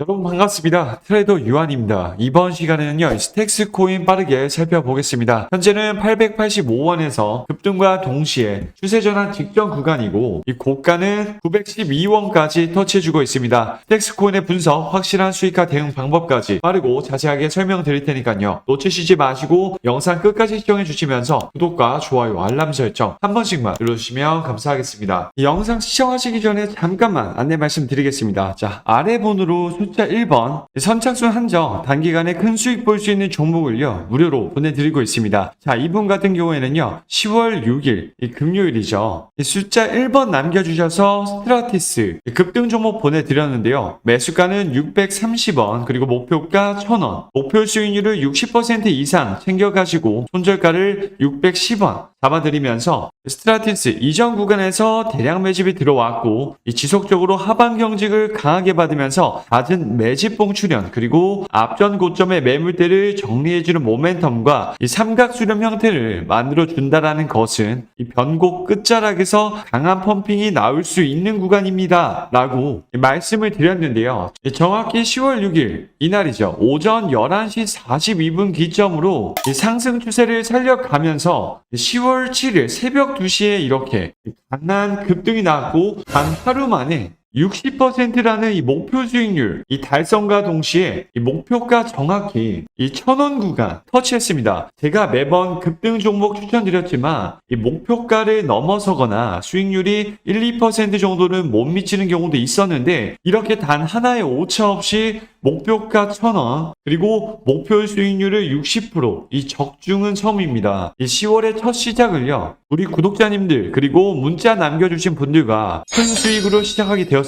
여러분 반갑습니다. 트레이더 유한입니다. 이번 시간에는요, 스택스 코인 빠르게 살펴보겠습니다. 현재는 885원에서 급등과 동시에 추세 전환 직전 구간이고, 이 고가는 912원까지 터치해주고 있습니다. 스택스 코인의 분석, 확실한 수익화 대응 방법까지 빠르고 자세하게 설명드릴 테니까요. 놓치시지 마시고 영상 끝까지 시청해 주시면서 구독과 좋아요, 알람 설정 한 번씩만 눌러주시면 감사하겠습니다. 이 영상 시청하시기 전에 잠깐만 안내 말씀드리겠습니다. 자, 아래 번호로 숫자 1번 선착순 한정 단기간에 큰 수익 볼 수 있는 종목을요 무료로 보내드리고 있습니다. 자 이분 같은 경우에는요 10월 6일 이 금요일이죠. 이 숫자 1번 남겨주셔서 스트라티스 이 급등 종목 보내드렸는데요. 매수가는 630원 그리고 목표가 1000원 목표 수익률을 60% 이상 챙겨가시고 손절가를 610원 잡아드리면서 스트라티스 이전 구간에서 대량 매집이 들어왔고 이 지속적으로 하방 경직을 강하게 받으면서 낮은 매집봉 출현 그리고 앞전 고점의 매물대를 정리해주는 모멘텀과 이 삼각 수렴 형태를 만들어 준다라는 것은 이 변곡 끝자락에서 강한 펌핑이 나올 수 있는 구간입니다 라고 말씀을 드렸는데요. 정확히 10월 6일 이날이죠. 오전 11시 42분 기점으로 이 상승 추세를 살려가면서 10월 7일 새벽 2시에 이렇게 강한 급등이 나왔고 단 하루 만에 60%라는 이 목표 수익률, 이 달성과 동시에 이 목표가 정확히 이 천원 구간 터치했습니다. 제가 매번 급등 종목 추천드렸지만 이 목표가를 넘어서거나 수익률이 1, 2% 정도는 못 미치는 경우도 있었는데 이렇게 단 하나의 오차 없이 목표가 1000원, 그리고 목표 수익률을 60%이 적중은 처음입니다. 이 10월의 첫 시작을요. 우리 구독자님들 그리고 문자 남겨주신 분들과 큰 수익으로 시작하게 되었습니다.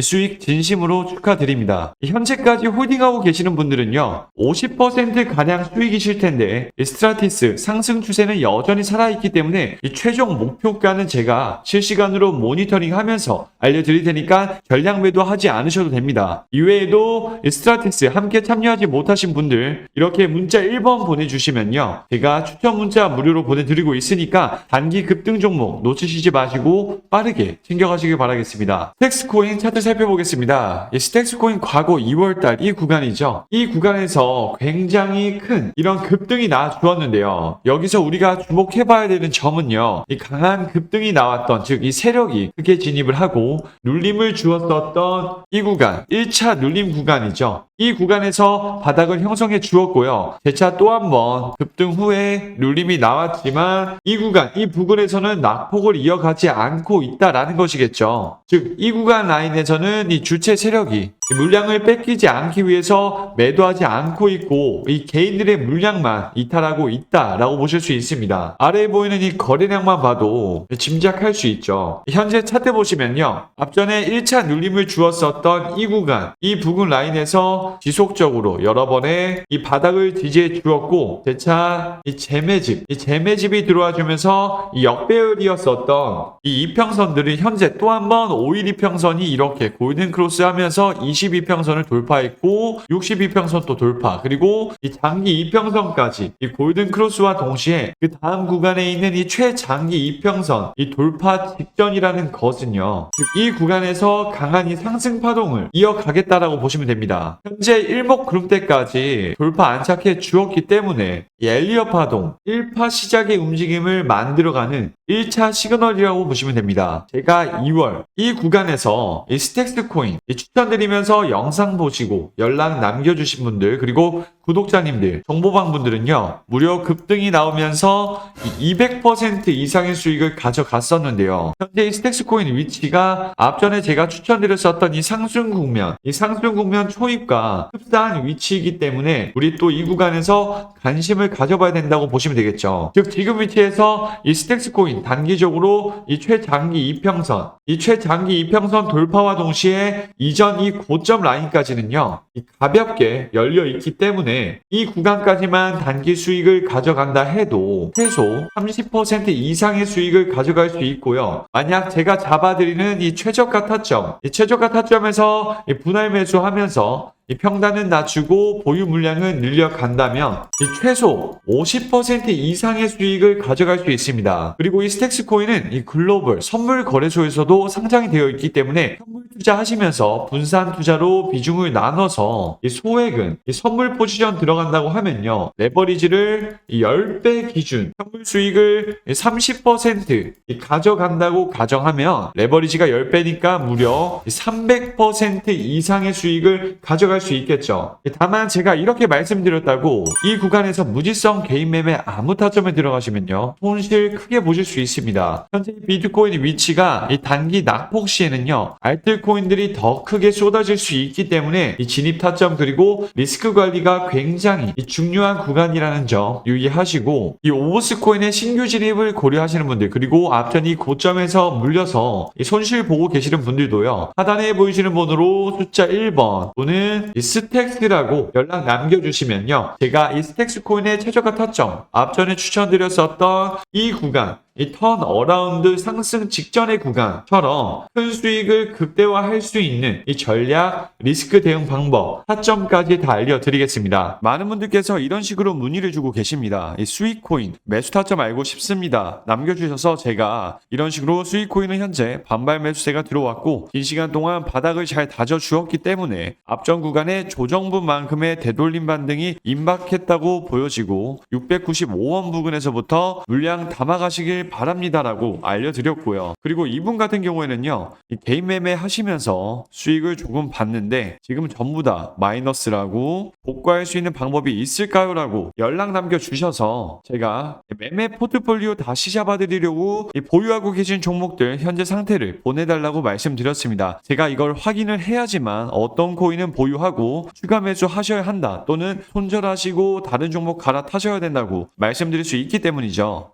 수익 진심으로 축하드립니다. 현재까지 홀딩하고 계시는 분들은요. 50% 가량 수익이실 텐데 이 스트라티스 상승 추세는 여전히 살아있기 때문에 이 최종 목표가는 제가 실시간으로 모니터링하면서 알려드릴 테니까 전량 매도하지 않으셔도 됩니다. 이외에도 이 스트라티스 함께 참여하지 못하신 분들 이렇게 문자 1번 보내주시면요. 제가 추천 문자 무료로 보내드리고 있으니까 단기 급등 종목 놓치시지 마시고 빠르게 챙겨가시길 바라겠습니다. 스택스코 인 차트 살펴보겠습니다. 이 스택스 코인 과거 2월달 이 구간이죠. 이 구간에서 굉장히 큰 이런 급등이 나와 주었는데요. 여기서 우리가 주목해봐야 되는 점은요. 이 강한 급등이 나왔던 즉 이 세력이 크게 진입을 하고 눌림을 주었었던 이 구간 1차 눌림 구간이죠. 이 구간에서 바닥을 형성해 주었고요. 재차 또 한 번 급등 후에 눌림이 나왔지만 이 구간, 이 부근에서는 낙폭을 이어가지 않고 있다라는 것이겠죠. 즉, 이 구간 라인에서는 이 주체 세력이 이 물량을 뺏기지 않기 위해서 매도하지 않고 있고 이 개인들의 물량만 이탈하고 있다라고 보실 수 있습니다. 아래에 보이는 이 거래량만 봐도 짐작할 수 있죠. 현재 차트 보시면요. 앞전에 1차 눌림을 주었었던 이 구간, 이 부근 라인에서 지속적으로 여러 번의 이 바닥을 지지해 주었고 재차 이 재매집, 이 재매집이 들어와 주면서 이 역배열이었었던 이 이평선들이 현재 또 한 번 5일 이평선이 이렇게 골든 크로스 하면서 22평선을 돌파했고 62평선 또 돌파. 그리고 이 장기 이평선까지 이 골든 크로스와 동시에 그 다음 구간에 있는 이 최장기 이평선 이 돌파 직전이라는 것은요 즉 이 구간에서 강한 이 상승 파동을 이어가겠다라고 보시면 됩니다. 현재 일목그룹대까지 돌파 안착해 주었기 때문에 이 엘리어 파동 1파 시작의 움직임을 만들어가는 1차 시그널이라고 보시면 됩니다. 제가 2월 이 구간에서 이 스택스 코인 이 추천드리면서 영상 보시고 연락 남겨주신 분들 그리고 구독자님들 정보방 분들은요 무료 급등이 나오면서 이200% 이상의 수익을 가져갔었는데요. 현재 이 스택스 코인 위치가 앞전에 제가 추천드렸었던 이 상승 국면 이 상승 국면 초입과 흡사한 위치이기 때문에 우리 또 이 구간에서 관심을 가져봐야 된다고 보시면 되겠죠. 즉 지금 위치에서 이 스택스 코인 단기적으로 이 최장기 이평선 이 최장기 이평선 돌파와 동시에 이전 이 고점 라인까지는요 이 가볍게 열려 있기 때문에 이 구간까지만 단기 수익을 가져간다 해도 최소 30% 이상의 수익을 가져갈 수 있고요. 만약 제가 잡아드리는 이 최저가 타점 이 최저가 타점에서 이 분할 매수하면서 이 평단은 낮추고 보유 물량은 늘려간다면 이 최소 50% 이상의 수익을 가져갈 수 있습니다. 그리고 이 스택스 코인은 이 글로벌 선물 거래소에서도 상장이 되어 있기 때문에 선물 투자하시면서 분산 투자로 비중을 나눠서 이 소액은 이 선물 포지션 들어간다고 하면요. 레버리지를 이 10배 기준 선물 수익을 30%이 가져간다고 가정하면 레버리지가 10배니까 무려 300% 이상의 수익을 가져갈 수 있겠죠. 다만 제가 이렇게 말씀드렸다고 이 구간에서 무지성 개인 매매 아무 타점에 들어가시면요. 손실 크게 보실 수 있습니다. 현재 비트코인의 위치가 이 단기 낙폭 시에는요. 알트코인들이 더 크게 쏟아질 수 있기 때문에 이 진입 타점 그리고 리스크 관리가 굉장히 이 중요한 구간이라는 점 유의하시고 이 오버스 코인의 신규 진입을 고려하시는 분들 그리고 앞전 이 고점에서 물려서 이 손실 보고 계시는 분들도요. 하단에 보이시는 번호로 숫자 1번 또는 이 스택스라고 연락 남겨주시면요. 제가 이 스택스 코인의 최저가 타점 앞전에 추천드렸었던 이 구간 이 턴 어라운드 상승 직전의 구간처럼 큰 수익을 극대화할 수 있는 이 전략 리스크 대응 방법 타점까지 다 알려드리겠습니다. 많은 분들께서 이런 식으로 문의를 주고 계십니다. 이 수익 코인 매수 타점 알고 싶습니다. 남겨주셔서 제가 이런 식으로 수익 코인은 현재 반발 매수세가 들어왔고 긴 시간 동안 바닥을 잘 다져 주었기 때문에 앞전 구간의 조정분만큼의 되돌림 반등이 임박했다고 보여지고 695원 부근에서부터 물량 담아가시길 바랍니다라고 알려드렸고요. 그리고 이분 같은 경우에는요, 이 개인 매매 하시면서 수익을 조금 봤는데 지금 전부 다 마이너스라고 복구할 수 있는 방법이 있을까요?라고 연락 남겨주셔서 제가 매매 포트폴리오 다시 잡아드리려고 이 보유하고 계신 종목들 현재 상태를 보내달라고 말씀드렸습니다. 제가 이걸 확인을 해야지만 어떤 코인은 보유하고 추가 매수 하셔야 한다 또는 손절하시고 다른 종목 갈아타셔야 된다고 말씀드릴 수 있기 때문이죠.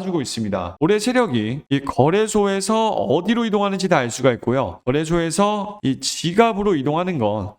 주고 있습니다. 올해 세력이 이 거래소에서 어디로 이동하는지 다 알 수가 있고요. 거래소에서 이 지갑으로 이동하는 건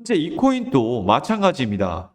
현재 이 코인도 마찬가지입니다.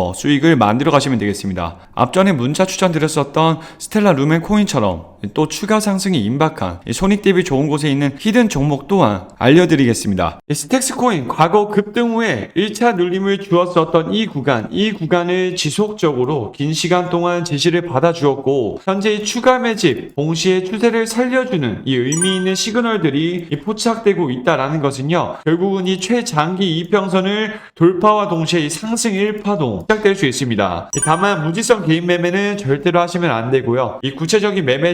수익을 만들어 가시면 되겠습니다. 앞전에 문자 추천드렸었던 스텔라 루멘 코인처럼 또 추가 상승이 임박한 이 손익 대비 좋은 곳에 있는 히든 종목 또한 알려드리겠습니다. 이 스택스 코인 과거 급등 후에 1차 눌림을 주었었던 이 구간, 이 구간을 지속적으로 긴 시간 동안 제시를 받아주었고 현재 이 추가 매집, 동시에 추세를 살려주는 이 의미 있는 시그널들이 이 포착되고 있다라는 것은요. 결국은 이 최장기 이평선을 돌파와 동시에 이 상승 1파동 시작될 수 있습니다. 다만 무지성 개인 매매는 절대로 하시면 안 되고요. 이 구체적인 매매